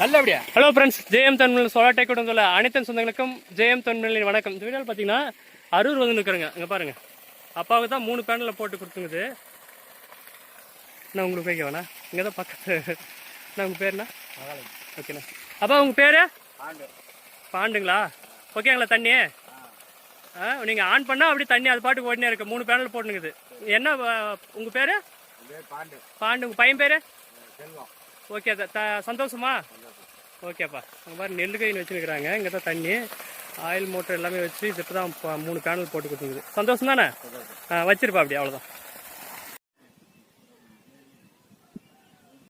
நல்லபடியா? Hello friends Jayam தன்மல் solar tech சொல்ல அனைத்து சொந்தங்களுக்கும் ஜெயம் தன்மலின் வணக்கம். இந்த வீடியோவில் பார்த்தீங்கன்னா அரூர் வந்து நிற்கிறேங்க. இங்கே பாருங்க. அப்பாவுக்கு தான் மூணு பேனலில் போட்டு கொடுத்துங்குது நான் உங்களுக்கு போய்க்க வேணா இங்கே தான் பக்கத்து நான் உங்கள் பேருண்ணா ஓகேண்ணா அப்பா உங்கள் பேர்? பாண்டுங்களா? ஓகேங்களா தண்ணி? ஆ. நீங்கள் ஆன் பண்ணால் அப்படியே தண்ணி அது பாட்டுக்கு ஓடினே இருக்கு. மூணு பேனல் போட்டுனுக்குது. என்ன உங்கள் பேர்? பாண்டு. பாண்டு. உங்கள் பையன் பேர்? செல்வம். ஓகே த- சந்தோஷமா? ஓகேப்பா. அங்கே பாரு நெல் கைன்னு வச்சுருக்கிறாங்க. இங்கே தான் தண்ணி ஆயில் மோட்டர் எல்லாமே வச்சு இப்போ தான் மூணு பேனல் போட்டு கொடுத்துருக்குது. சந்தோஷம் தானே? ஆ வச்சிருப்பா அப்படி அவ்வளோதான்